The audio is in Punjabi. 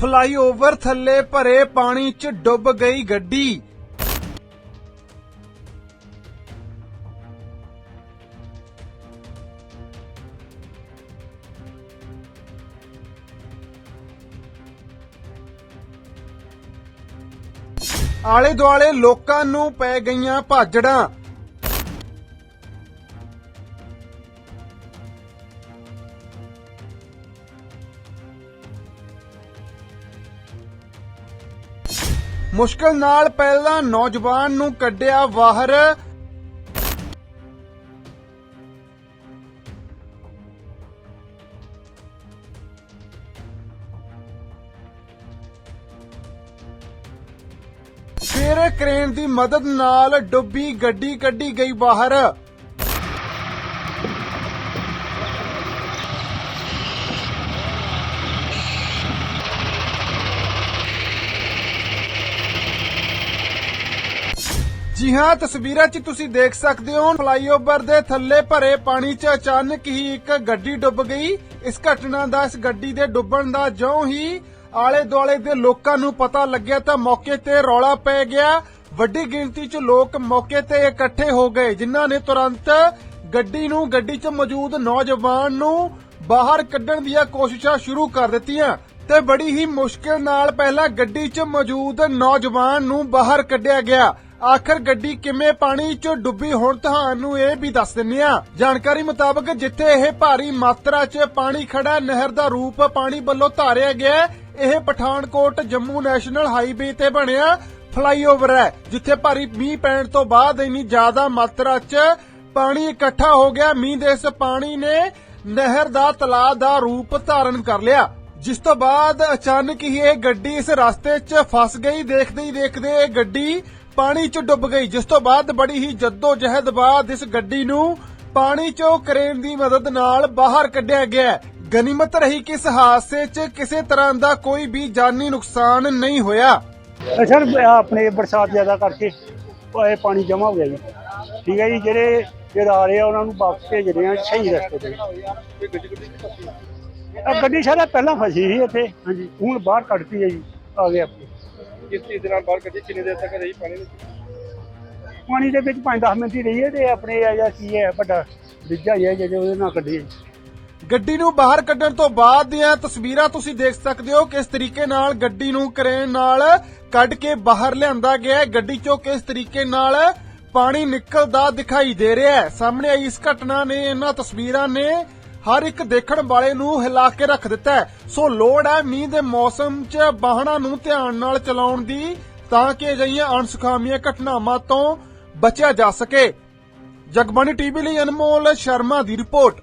ਫਲਾਈਓਵਰ ਥੱਲੇ ਭਰੇ ਪਾਣੀ 'ਚ ਡੁੱਬ ਗਈ ਗੱਡੀ। ਆਲੇ ਦੁਆਲੇ ਲੋਕਾਂ ਨੂੰ ਪੈ ਗਈਆਂ ਭਾਜੜਾਂ। ਮੁਸ਼ਕਲ ਨਾਲ ਪਹਿਲਾਂ ਨੌਜਵਾਨ ਨੂੰ ਕੱਢਿਆ ਬਾਹਰ ਫਿਰ ਕ੍ਰੇਨ ਦੀ ਮਦਦ ਨਾਲ ਡੁੱਬੀ ਗੱਡੀ ਕੱਢੀ ਗਈ ਬਾਹਰ ਜੀ ਹਾਂ, ਤਸਵੀਰਾਂ 'ਚ ਤੁਸੀਂ ਦੇਖ ਸਕਦੇ ਹੋ, ਫਲਾਈਓਵਰ ਦੇ ਥੱਲੇ ਭਰੇ ਪਾਣੀ 'ਚ ਅਚਾਨਕ ਹੀ ਇੱਕ ਗੱਡੀ ਡੁੱਬ ਗਈ। ਇਸ ਘਟਨਾ ਦਾ, ਇਸ ਗੱਡੀ ਦੇ ਡੁੱਬਣ ਦਾ ਜਿਉਂ ਹੀ ਆਲੇ ਦੁਆਲੇ ਦੇ ਲੋਕਾਂ ਨੂੰ ਪਤਾ ਲੱਗਿਆ ਤਾਂ ਮੌਕੇ ਤੇ ਰੌਲਾ ਪੈ ਗਿਆ। ਵੱਡੀ ਗਿਣਤੀ 'ਚ ਲੋਕ ਮੌਕੇ ਤੇ ਇਕੱਠੇ ਹੋ ਗਏ, ਜਿਨ੍ਹਾਂ ਨੇ ਤੁਰੰਤ ਗੱਡੀ ਨੂੰ, ਗੱਡੀ 'ਚ ਮੌਜੂਦ ਨੌਜਵਾਨ ਨੂੰ ਬਾਹਰ ਕੱਢਣ ਦੀਆਂ ਕੋਸ਼ਿਸ਼ਾਂ ਸ਼ੁਰੂ ਕਰ ਦਿੱਤੀਆਂ ਤੇ ਬੜੀ ਹੀ ਮੁਸ਼ਕਿਲ ਨਾਲ ਪਹਿਲਾਂ ਗੱਡੀ 'ਚ ਮੌਜੂਦ ਨੌਜਵਾਨ ਨੂੰ ਬਾਹਰ ਕੱਢਿਆ ਗਿਆ। ਆਖਰ ਗੱਡੀ ਕਿਵੇਂ ਪਾਣੀ 'ਚ ਡੁੱਬੀ ਹੁਣ ਤੁਹਾਨੂੰ ਇਹ ਵੀ ਦੱਸ ਦਿੰਨੇ ਆ ਜਾਣਕਾਰੀ ਮੁਤਾਬਕ ਜਿੱਥੇ ਇਹ ਭਾਰੀ ਮਾਤਰਾ 'ਚ ਪਾਣੀ ਖੜਾ ਨਹਿਰ ਦਾ ਰੂਪ ਪਾਣੀ ਵੱਲੋਂ ਧਾਰਿਆ ਗਿਆ ਇਹ ਪਠਾਨਕੋਟ ਜੰਮੂ ਨੈਸ਼ਨਲ ਹਾਈਵੇ ਤੇ ਬਣਿਆ ਫਲਾਈਓਵਰ ਹੈ, ਜਿੱਥੇ ਭਾਰੀ ਮੀਂਹ ਪੈਣ ਤੋਂ ਬਾਅਦ ਇੰਨੀ ਜ਼ਿਆਦਾ ਮਾਤਰਾ 'ਚ ਪਾਣੀ ਇਕੱਠਾ ਹੋ ਗਿਆ। ਮੀਂਹ ਦੇ ਇਸ ਪਾਣੀ ਨੇ ਨਹਿਰ ਦਾ ਤਲਾਅ ਦਾ ਰੂਪ ਧਾਰਨ ਕਰ ਲਿਆ। ਜਿਸ ਤੋਂ ਬਾਅਦ ਅਚਾਨਕ ਹੀ ਇਹ ਗੱਡੀ ਇਸ ਰਸਤੇ 'ਚ ਫਸ ਗਈ। ਦੇਖਦੇ ਹੀ ਦੇਖਦੇ ਇਹ ਗੱਡੀ ਪਾਣੀ 'ਚ ਡੁੱਬ ਗਈ, ਜਿਸ ਤੋਂ ਬਾਅਦ ਬੜੀ ਹੀ ਜੱਦੋ ਬਾਅਦ ਇਸ ਗੱਡੀ ਨੂੰ ਪਾਣੀ 'ਚੋਂ ਕਰੇਨ ਦੀ ਮਦਦ ਨਾਲ ਬਾਹਰ ਕੱਢਿਆ ਗਿਆ ਗਨੀਮਤ ਰਹੀ ਕਿ ਇਸ ਹਾਦਸੇ 'ਚ ਕਿਸੇ ਤਰ੍ਹਾਂ ਦਾ ਕੋਈ ਵੀ ਜਾਨੀ ਨੁਕਸਾਨ ਨਹੀਂ ਹੋਇਆ। ਸਰ ਆਪਣੇ ਬਰਸਾਤ ਜ਼ਿਆਦਾ ਕਰਕੇ ਇਹ ਪਾਣੀ ਜਮ੍ਹਾਂ ਹੋ ਗਿਆ ਜੀ। ਠੀਕ ਹੈ ਜੀ, ਜਿਹੜੇ ਜਿਹੜੇ ਆ ਉਹਨਾਂ ਨੂੰ ਵਾਪਸ ਭੇਜ ਰਹੇ ਆ ਸਹੀ ਰਸਤੇ ਤੇ। ਗੱਡੀ ਸਾਰਾ ਪਹਿਲਾਂ ਫਸੀ ਸੀ ਇੱਥੇ। ਹਾਂਜੀ, ਹੁਣ ਬਾਹਰ ਕੱਢਤੀ ਹੈ ਜੀ, ਆ ਗਏ ਆਪਣੇ। ਕਿਸ ਚੀਜ਼ ਦੇ ਨਾਲ ਬਾਹਰ ਕੱਢੀ ਕਿੰਨੇ ਦੇਰ ਤੱਕ ਰਹੀ ਪਾਣੀ ਵਿੱਚ? ਪਾਣੀ ਦੇ ਵਿੱਚ 5-10 ਮਿੰਟ ਹੀ ਰਹੀ ਹੈ ਤੇ ਆਪਣੇ ਆ ਜਾਂ ਕੀ ਹੈ ਵੱਡਾ ਬ੍ਰਿਜਾ ਹੀ ਹੈ ਜਿਹੜੇ ਉਹਦੇ ਨਾਲ ਕੱਢੀ ਹੈ। ਗੱਡੀ ਨੂੰ ਬਾਹਰ ਕੱਢਣ ਤੋਂ ਬਾਅਦ ਦੀਆਂ ਤਸਵੀਰਾਂ ਤੁਸੀਂ ਦੇਖ ਸਕਦੇ ਹੋ ਕਿਸ ਤਰੀਕੇ ਨਾਲ ਗੱਡੀ ਨੂੰ ਕਰੇਨ ਨਾਲ ਕੱਢ ਕੇ ਬਾਹਰ ਲਿਆਂਦਾ ਗਿਆ ਹੈ। ਗੱਡੀ ਚੋਂ ਕਿਸ ਤਰੀਕੇ ਨਾਲ ਪਾਣੀ ਨਿਕਲਦਾ ਦਿਖਾਈ ਦੇ ਰਿਹਾ ਹੈ। ਸਾਹਮਣੇ ਆਈ ਇਸ ਘਟਨਾ ਨੇ ਇਹਨਾਂ ਤਸਵੀਰਾਂ ਨੇ ਹਰ ਇੱਕ ਦੇਖਣ ਵਾਲੇ ਨੂੰ ਹਿਲਾ ਕੇ ਰੱਖ ਦਿੱਤਾ ਹੈ। ਸੋ ਲੋੜ ਹੈ ਮੀਂਹ ਦੇ ਮੌਸਮ 'ਚ ਵਾਹਨਾਂ ਨੂੰ ਧਿਆਨ ਨਾਲ ਚਲਾਉਣ ਦੀ, ਤਾਂ ਕਿ ਅਜਿਹੀਆਂ ਅਣਸੁਖਾਵੀਆਂ ਘਟਨਾਵਾਂ ਤੋਂ ਬਚਿਆ ਜਾ ਸਕੇ। ਜਗਬਾਣੀ ਟੀਵੀ ਲਈ ਅਨਮੋਲ ਸ਼ਰਮਾ ਦੀ ਰਿਪੋਰਟ।